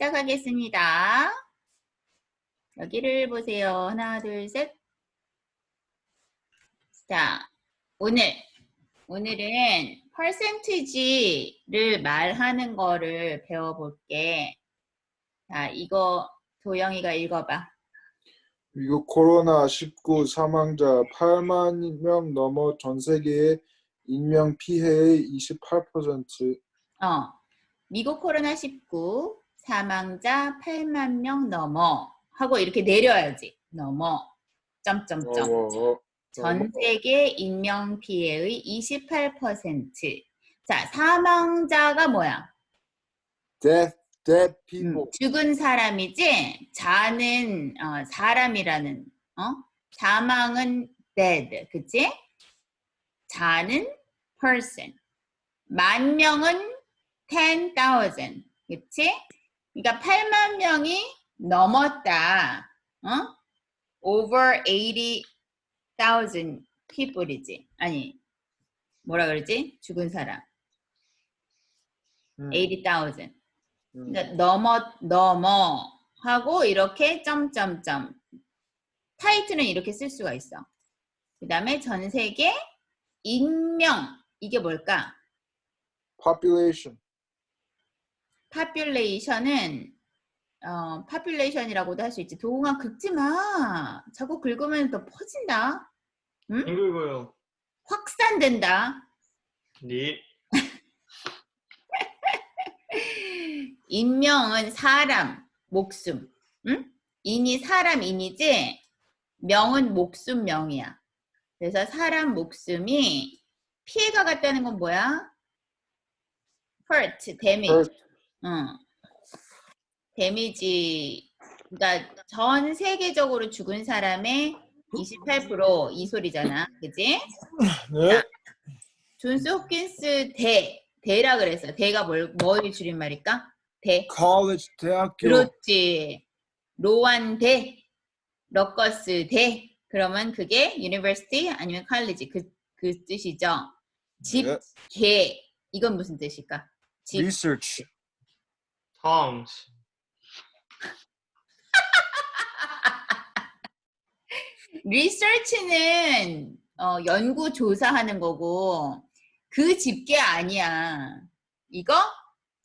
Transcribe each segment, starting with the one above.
시작하겠습니다. 여기를 보세요. 하나, 둘, 셋. 자, 오늘, 오늘은 percentage를 말하는 거를 배워볼게. 자, 이거 도영이가 읽어봐. 미국 코로나19 사망자 8만 명 넘어 전 세계의 인명 피해의 28%. 어, 미국 코로나19 사망자 8만 명 넘어 하고 이렇게 내려야지. 넘어. 점점점. 어, 전 세계 인명 피해의 28%. 자, 사망자가 뭐야? death, dead 음, people. 죽은 사람이지. 자는 어, 사람이라는 어? 사망은 dead. 그치? 자는 person. 만 명은 10,000. 그치? 그러니까 8만 명이 넘었다. 어? over 80,000 people이지. 아니, 뭐라 그러지? 죽은 사람. 음, 80,000. 음. 그러니까 넘어 넘어 하고 이렇게 점점점 타이틀은 이렇게 쓸 수가 있어. 그 다음에 전 세계 인명 이게 뭘까? population. Population은 어 population이라고도 할 수 있지. 도공아 긁지 마. 자꾸 긁으면 더 퍼진다. 안 긁어요. 확산된다. 네. 인명은 사람, 목숨. 응? 인이 사람 인이지 명은 목숨 명이야. 그래서 사람 목숨이 피해가 갔다는 건 뭐야? hurt, damage. 응. 데미지. 그러니까 전 세계적으로 죽은 사람의 28%이 소리잖아. 그지? 네. 존스 홉킨스 대 대라 그랬어. 대가 뭘 뭐의 줄임말일까? 대. college 대학교. 그렇지. 로완 대, 러커스 대. 그러면 그게 university 아니면 college 그, 그 뜻이죠. 집, 네. 개. 이건 무슨 뜻일까? 집, research. Tongs. 리서치는 어, 연구 조사하는 거고 그 집게 아니야. 이거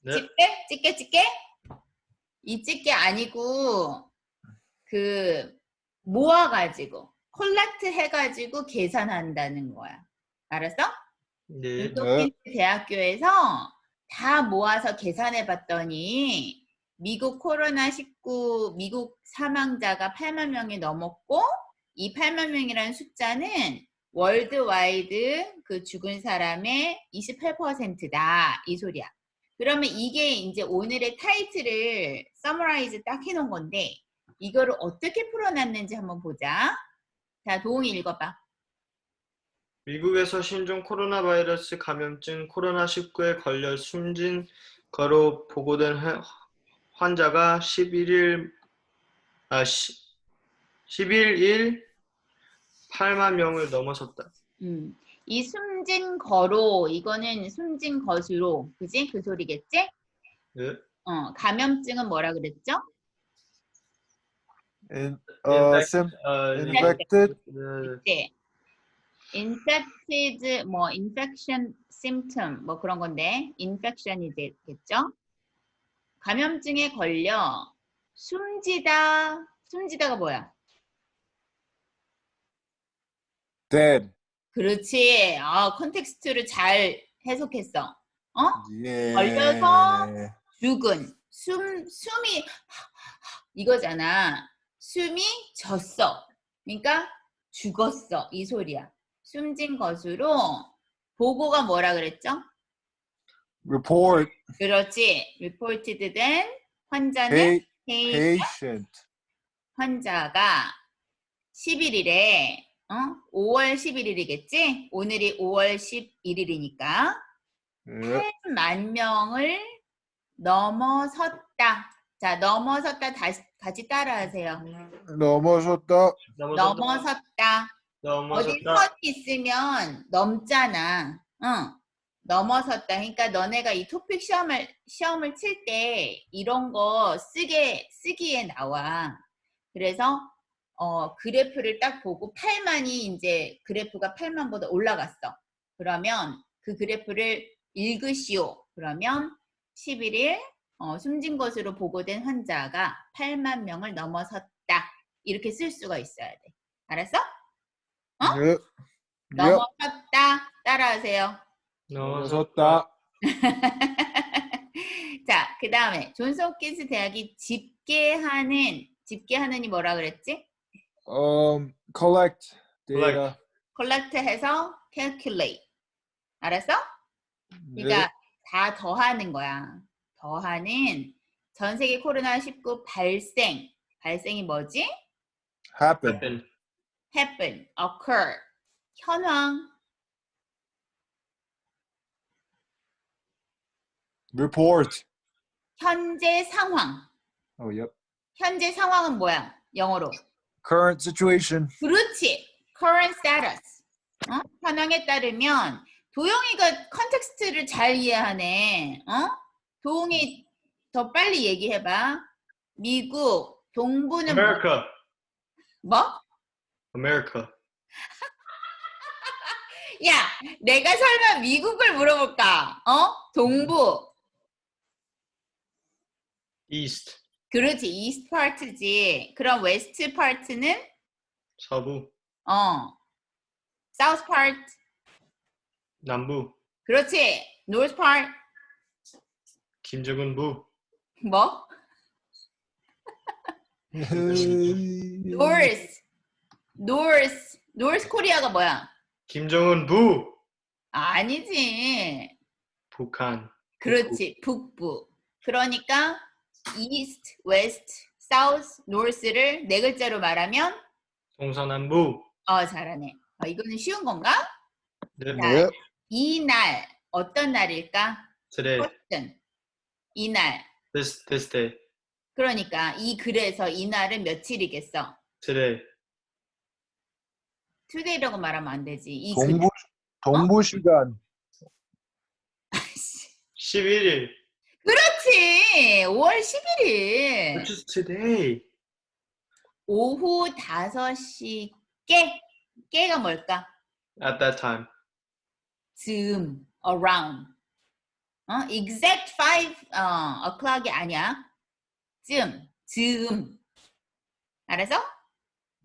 네. 집게? 집게 집게? 이 집게 아니고 그 모아가지고 콜렉트 해가지고 계산한다는 거야. 알았어? 네. 유도핀 대학교에서 다 모아서 계산해 봤더니 미국 코로나19 미국 사망자가 8만 명이 넘었고 이 8만 명이라는 숫자는 월드와이드 그 죽은 사람의 28%다 이 소리야. 그러면 이게 이제 오늘의 타이틀을 서머라이즈 딱 해놓은 건데 이거를 어떻게 풀어놨는지 한번 보자. 자 도웅이 읽어봐. 미국에서 신종 코로나 바이러스 감염증 코로나19에 걸려 숨진 거로 보고된 해- 환자가 11일 아 11일 8만 명을 넘어섰다. 음, 이 숨진 거로 이거는 숨진 것으로 그지 그 소리겠지? 네. 어 감염증은 뭐라 그랬죠? In, uh, sim- 아, 네. infected. 네. 네. infected 뭐 infection symptom 뭐 그런 건데 infection이 되겠죠? 감염증에 걸려 숨지다 숨지다가 뭐야? dead. 그렇지. 아 컨텍스트를 잘 해석했어. 어? 예. 걸려서 죽은 숨 숨이 이거잖아. 숨이 졌어. 그러니까 죽었어. 이 소리야. 숨진 것으로 보고가 뭐라 그랬죠? report 그렇지. reported 된 환자는 pa- patient. 환자가 11일에 어? 5월 11일이겠지? 오늘이 5월 11일이니까 예. 8만 명을 넘어섰다. 자, 넘어섰다 다시 같이 따라하세요. 넘어섰다. 넘어섰다. 넘어섰다. 어디 넘어섰다. 섰 있으면 넘잖아. 응. 넘어섰다. 그러니까 너네가 이 토픽 시험을 시험을 칠 때 이런 거 쓰게 쓰기에 나와. 그래서 어, 그래프를 딱 보고 8만이 이제 그래프가 8만보다 올라갔어. 그러면 그 그래프를 읽으시오. 그러면 11일 어, 숨진 것으로 보고된 환자가 8만 명을 넘어섰다. 이렇게 쓸 수가 있어야 돼. 알았어? 어? 넘어섰다. 따라하세요. 넘어섰다. 자, 그 다음에 존스 홉킨스 대학이 집계하는 집계하는이 뭐라 그랬지? Um, collect data. 컬렉트해서 calculate. 알았어? 그러니까 Yep. 다 더하는 거야. 더하는 전 세계 코로나 19 발생. 발생이 뭐지? Happen. Happen. occur. 현황. Report. 현재 상황. Oh, yep. 현재 상황은 뭐야? 영어로. Current situation. 그렇지. current status. 어? 현황에 따르면 도영이가 컨텍스트를 잘 이해하네. 어? 도영이 더 빨리 얘기해봐. 미국 동부는 뭐? America. 뭐? America. 야, 내가 설마 미국을 물어볼까? 어? 동부. East. 그렇지. east part지. 그럼 west part는 서부. 어. south part. 남부. 그렇지. north part. 김정은 부. 뭐? north. North. north 코리아가 뭐야? 김정은 부. 아니지. 북한. 그렇지. 북부. 그러니까 east, west, south, north를 네 글자로 말하면 동서남부. 어 잘하네. 어, 이거는 쉬운 건가? 네. 자. Yep. 이날 어떤 날일까? Today. 어떤 이날. This this day. 그러니까 이 글에서 이날은 며칠이겠어? Today. Today라고 말하면 안 되지. 이 글. 동부 동부 시간. 11일. 그렇지. 5월 11일. Which is today. 오후 5시 깨. 깨가 뭘까? At that time. 즈음, around. 어? exact 5 어, o'clock이 아니야. 즈음, 즈음. 알았어?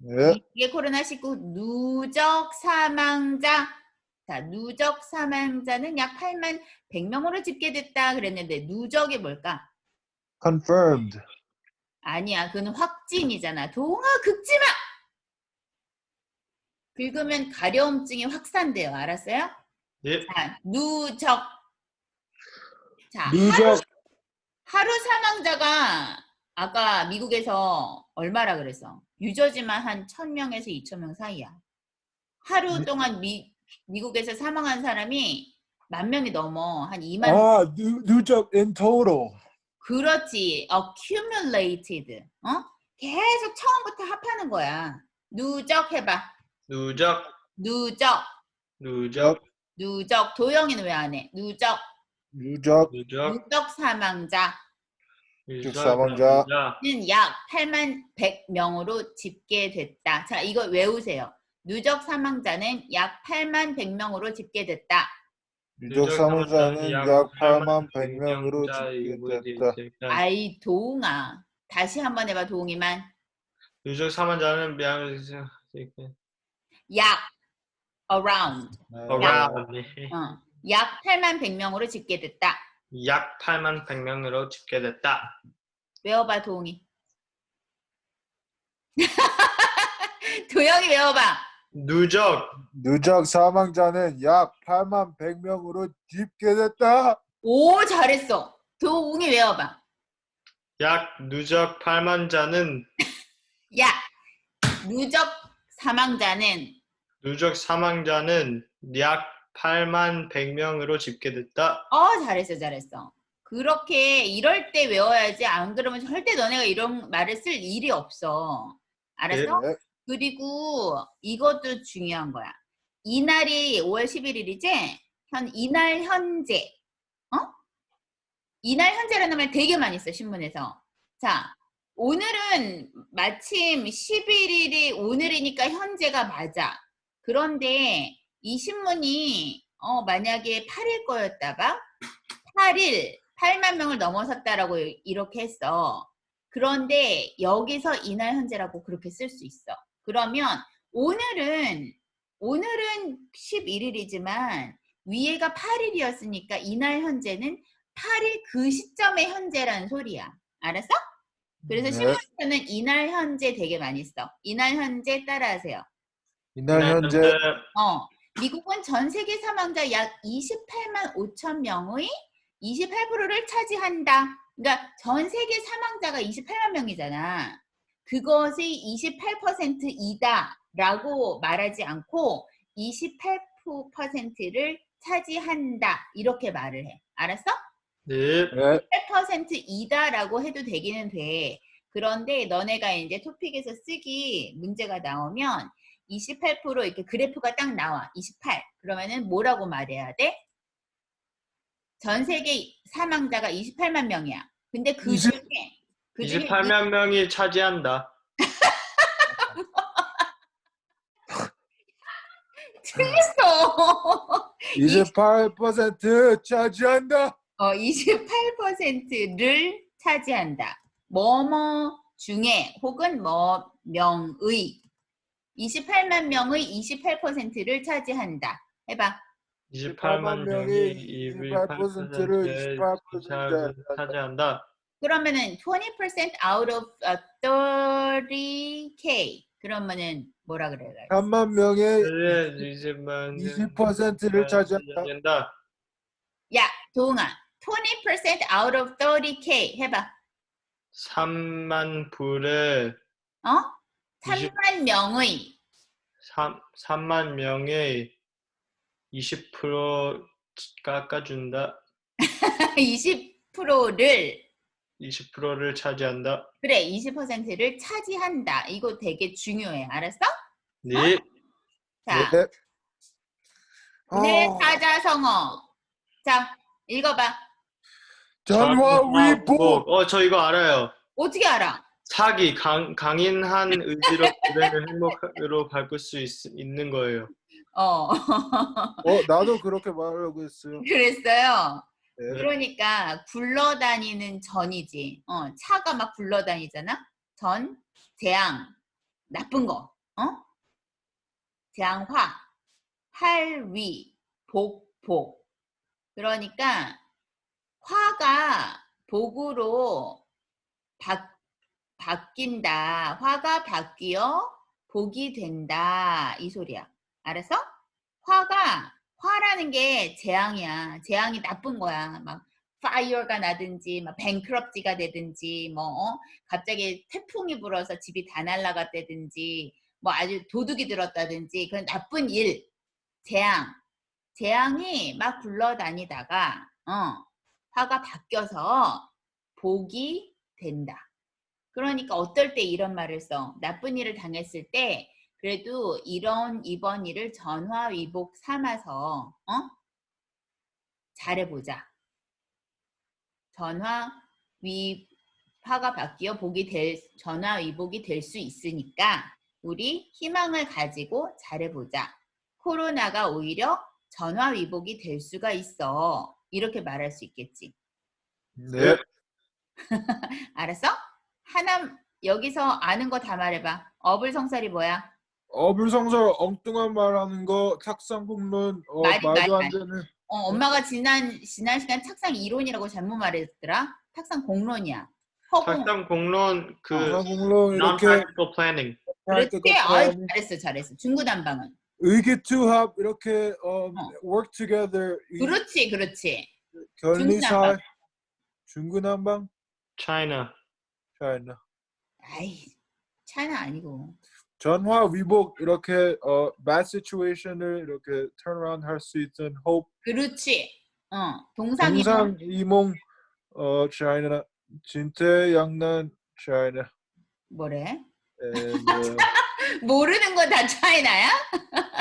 Yep. 이게 코로나19 누적 사망자. 자, 누적 사망자는 약 8만 100명으로 집계됐다 그랬는데 누적이 뭘까? Confirmed. 아니야, 그는 확진이잖아. 동아 긁지 마. 긁으면 가려움증이 확산돼요. 알았어요? Yep. 자, 누적. 자, 누적. 하루 사망자가 아까 미국에서 얼마라 그랬어? 유저지만 한 1000명에서 2000명 사이야. 하루 네. 동안 미, 미국에서 사망한 사람이 만 명이 넘어. 한 2만. 아, 누, 누적 in total. 그렇지. accumulated. 어? 계속 처음부터 합하는 거야. 누적 해봐. 누적. 누적. 누적. 누적. 도영이는 왜 안 해? 누적. 누적 누적. 누적 사망자. 누적 사망자. 는약 8만 100명으로 집계됐다. 자, 이거 외우세요. 누적 사망자는 약 8만 100명으로 집계됐다. 누적 사망자는 약 8만 100명으로 집계됐다. 아이, 도웅아. 다시 한번 해봐, 도웅이만. 누적 사망자는 명 약, around. around 어, 약 8만 100명으로 집계됐다. 약 8만 100명으로 집계됐다. 외워봐, 도웅이. 도영이 외워봐. 누적 누적 사망자는 약 8만 100명으로 집계됐다. 오, 잘했어. 도웅이 외워봐. 약 누적 8만 자는 약, 누적 사망자는 누적 사망자는 약 8만 100명으로 집계됐다. 어, 잘했어, 잘했어. 그렇게 이럴 때 외워야지. 안 그러면 절대 너네가 이런 말을 쓸 일이 없어. 알았어? 네. 그리고 이것도 중요한 거야. 이날이 5월 11일이지? 현 이날 현재. 어? 이날 현재라는 말 되게 많이 써 신문에서. 자, 오늘은 마침 11일이 오늘이니까 현재가 맞아. 그런데 이 신문이 어, 만약에 8일 거였다가 8일 8만 명을 넘어섰다라고 이렇게 했어. 그런데 여기서 이날 현재라고 그렇게 쓸 수 있어. 그러면 오늘은 오늘은 11일이지만 위에가 8일이었으니까 이날 현재는 8일 그 시점의 현재라는 소리야. 알았어? 그래서 네. 신문에서는 이날 현재 되게 많이 써. 이날 현재 따라하세요. 이날 현재 어, 미국은 전 세계 사망자 약 28만 5천 명의 28%를 차지한다. 그러니까 전 세계 사망자가 28만 명이잖아. 그것이 28%이다 라고 말하지 않고 28%를 차지한다. 이렇게 말을 해. 알았어? 네. 네. 8%이다 라고 해도 되기는 돼. 그런데 너네가 이제 토픽에서 쓰기 문제가 나오면 28% 이렇게 그래프가 딱 나와. 28. 그러면은 뭐라고 말해야 돼? 전 세계 사망자가 28만 명이야. 근데 그 중에 그 중에 28만 명이 차지한다. 틀렸어. 28% 차지한다. 어, 28%를 차지한다. 뭐뭐 중에 혹은 뭐 명의 28만 명의 28%를 차지한다. 해봐. 28만 명이 28%를 28% 차지한다. 그러면은 20% out of uh, 30k. 그러면은 뭐라 그래요? 3만 명의 20만 20%를 차지한다. 야, 도웅아. 20% out of 30k 해봐. 3만 불에 어? 3만 명의 3, 3만 명의 20% 깎아준다. 20%를 20%를 차지한다. 그래 20%를 차지한다. 이거 되게 중요해. 알았어? 네. 자, 네. 내 어, 사자성어. 자, 읽어봐. 전화위복 어, 저 이거 알아요. 어떻게 알아? 사기, 강, 강인한 의지로 불행을 행복으로 바꿀 수 있, 있는 거예요. 어, 어 나도 그렇게 말하려고 했어요. 그랬어요. 네. 그러니까 굴러다니는 전이지. 어, 차가 막 굴러다니잖아. 전, 재앙, 나쁜 거. 어? 재앙화, 할위, 복복. 그러니까 화가 복으로 바, 바뀐다. 화가 바뀌어 복이 된다. 이 소리야. 알았어? 화가 화라는 게 재앙이야. 재앙이 나쁜 거야. 막 파이어가 나든지 막 뱅크럽지가 되든지 뭐 어? 갑자기 태풍이 불어서 집이 다 날아갔다든지 뭐 아주 도둑이 들었다든지 그런 나쁜 일 재앙 재앙이 막 굴러다니다가 어 화가 바뀌어서 복이 된다. 그러니까 어떨 때 이런 말을 써? 나쁜 일을 당했을 때 그래도 이런 이번 일을 전화위복 삼아서 어? 잘해보자. 전화위 화가 바뀌어 복이 될 전화위복이 될 수 있으니까 우리 희망을 가지고 잘해보자. 코로나가 오히려 전화위복이 될 수가 있어. 이렇게 말할 수 있겠지. 네. 알았어? 하나 여기서 아는 거 다 말해봐. 어불성설이 뭐야? 어불성설 엉뚱한 말하는 거 탁상공론 어, 말이, 말도 말이, 안 되는 어, 엄마가 지난 지난 시간 탁상 이론이라고 잘못 말했더라. 탁상 공론이야. 허공. 공론 그 이렇게 non-practical planning. 할 그렇지. 것 아이. 잘했어, 잘했어. 중구난방은. 의기투합 이렇게 어, work together 이 그렇지, 그렇지. 중구난방. 중구난방 China. China 아이, 차이나 아니고. 전화 위복 이렇게 어 bad situation을 이렇게 turn around 할 수 있는 hope 그렇지. 어, 동상이 동상 이몽 어 China 진퇴양난 China 뭐래? and, uh, 모르는 거다 차이나야?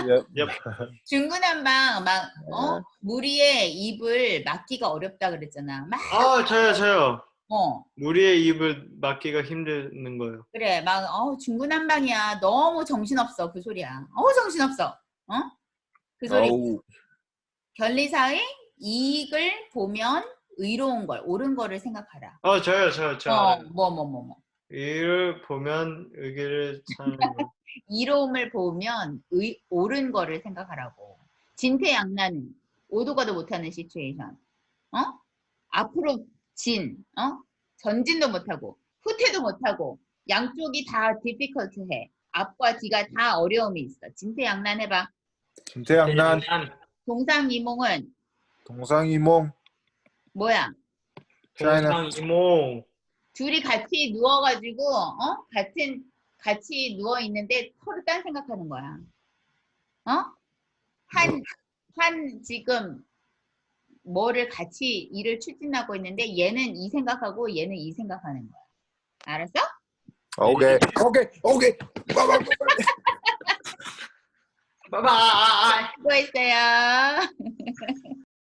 Yep. Yep. 중구난방 막 어? 무리의 입을 막기가 어렵다 그랬잖아. 막 아 저요 저요. 어. 무리의 입을 막기가 힘드는 거예요. 그래 막 어, 중구난방이야. 너무 정신없어 그 소리야. 어 정신없어. 어? 그 소리. Oh. 견리사의 이익을 보면 의로운 걸, 옳은 거를 생각하라. 어 저요 저요 저. 어, 뭐, 뭐, 뭐, 뭐. 이를 보면 의기를 찾는 거. 이로움을 보면 의, 옳은 거를 생각하라고. 진퇴양난, 오도 가도 못하는 시츄에이션. 어? 앞으로 진, 어? 전진도 못하고, 후퇴도 못하고, 양쪽이 다 difficult해. 앞과 뒤가 다 어려움이 있어. 진퇴양난 해봐. 김태양난 동상이몽은 동상이몽 뭐야? 동상 이몽. 둘이 같이 누워가지고 어 같은 같이 누워 있는데 서로 딴 생각하는 거야. 어? 한 한 지금 뭐를 같이 일을 추진하고 있는데 얘는 이 생각하고 얘는 이 생각하는 거야. 알았어? 오케이 오케이 오케이 빠바. 빠바이. 수고했어요.